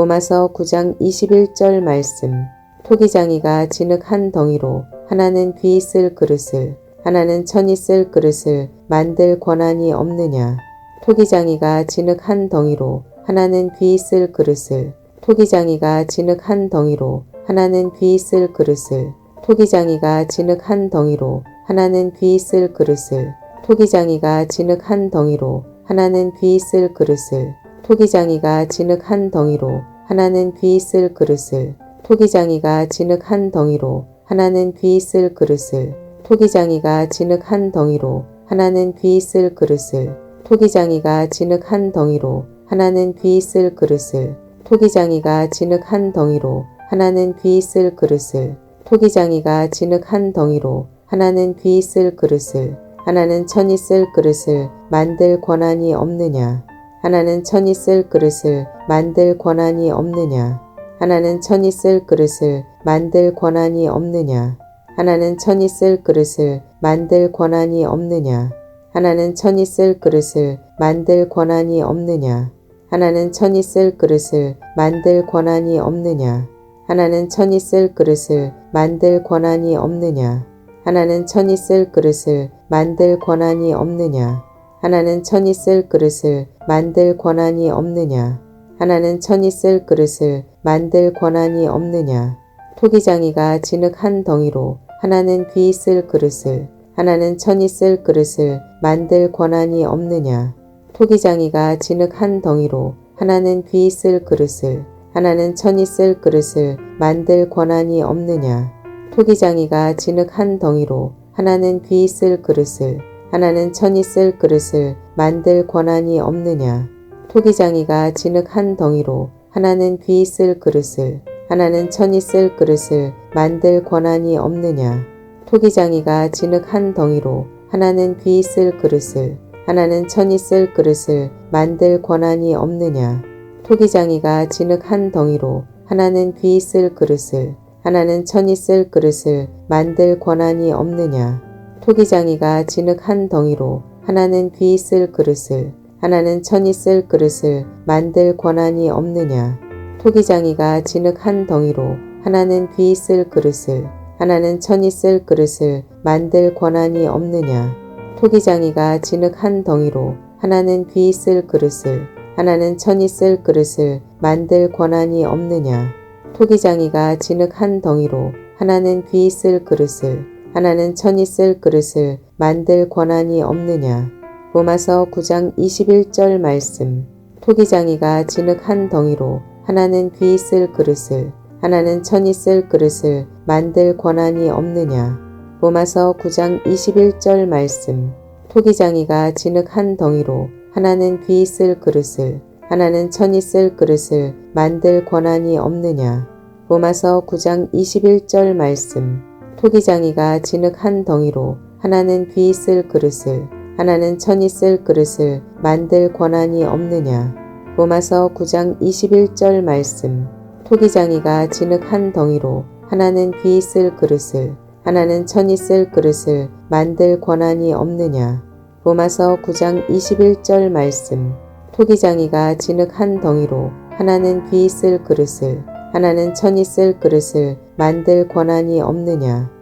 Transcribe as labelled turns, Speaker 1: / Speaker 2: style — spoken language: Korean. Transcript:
Speaker 1: 로마서 9장 21절 말씀. 토기장이가 진흙 한 덩이로 하나는 귀 있을 그릇을 하나는 천 있을 그릇을 만들 권한이 없느냐. 토기장이가 진흙 한 덩이로 하나는 귀 있을 그릇을 토기장이가 진흙 한 덩이로 하나는 귀 있을 그릇을 토기장이가 진흙 한 덩이로 하나는 귀 있을 그릇을 토기장이가 진흙 한 덩이로 하나는 귀 있을 그릇을 토기장이가 진흙 한 덩이로 하나는 귀 있을 그릇을 토기장이가 진흙 한 덩이로 하나는 귀 있을 그릇을 토기장이가 진흙 한 덩이로 하나는 귀 있을 그릇을 토기장이가 진흙 한 덩이로 하나는 귀 있을 그릇을 토기장이가 진흙 한 덩이로 하나는 귀 있을 그릇을 토기장이가 진흙 한 덩이로 하나는 귀 있을 그릇을 하나는 천 있을 그릇을 만들 권한이 없느냐 하나는 천 있을 그릇을 만들 권한이 없느냐? 하나는 천 있을 그릇을 만들 권한이 없느냐? 하나는 천 있을 그릇을 만들 권한이 없느냐? 하나는 천 있을 그릇을 만들 권한이 없느냐? 하나는 천 있을 그릇을 만들 권한이 없느냐? 하나는 천 있을 그릇을 만들 권한이 없느냐? 하나는 천 있을 그릇을 만들 권한이 없느냐 하나는 천 있을 그릇을 만들 권한이 없느냐? 하나는 천 있을 그릇을 만들 권한이 없느냐? 토기장이가 진흙 한 덩이로 하나는 귀 있을 그릇을 하나는 천 있을 그릇을 만들 권한이 없느냐? 토기장이가 진흙 한 덩이로 하나는 귀 있을 그릇을 하나는 천 있을 그릇을 만들 권한이 없느냐? 토기장이가 진흙 한 덩이로 하나는 귀 있을 그릇을 하나는 천 있을 그릇을 만들 권한이 없느냐? 토기장이가 진흙 한 덩이로 하나는 귀 있을 그릇을 하나는 천 있을 그릇을 만들 권한이 없느냐? 토기장이가 진흙 한 덩이로 하나는 귀 있을 그릇을 하나는 천 있을 그릇을 만들 권한이 없느냐? 토기장이가 진흙 한 덩이로 하나는 귀 있을 그릇을 하나는 천 있을 그릇을 만들 권한이 없느냐 토기장이가 진흙 한 덩이로 하나는 귀 있을 그릇을 하나는 천 있을 그릇을 만들 권한이 없느냐. 토기장이가 진흙 한 덩이로 하나는 귀 있을 그릇을 하나는 천 있을 그릇을 만들 권한이 없느냐. 토기장이가 진흙 한 덩이로 하나는 귀 있을 그릇을 하나는 천 있을 그릇을 만들 권한이 없느냐. 토기장이가 진흙 한 덩이로 하나는 귀 있을 그릇을 하나는 천 있을 그릇을 만들 권한이 없느냐. 로마서 9장 21절 말씀. 토기장이가 진흙 한 덩이로 하나는 귀 있을 그릇을 하나는 천 있을 그릇을 만들 권한이 없느냐. 로마서 9장 21절 말씀. 토기장이가 진흙 한 덩이로 하나는 귀 있을 그릇을 하나는 천 있을 그릇을 만들 권한이 없느냐. 로마서 9장 21절 말씀 토기장이가 진흙 한 덩이로 하나는 귀 있을 그릇을 하나는 천 있을 그릇을 만들 권한이 없느냐? 로마서 9장 21절 말씀. 토기장이가 진흙 한 덩이로 하나는 귀 있을 그릇을 하나는 천 있을 그릇을 만들 권한이 없느냐? 로마서 9장 21절 말씀. 토기장이가 진흙 한 덩이로 하나는 귀 있을 그릇을 하나는 천 있을 그릇을 만들 권한이 없느냐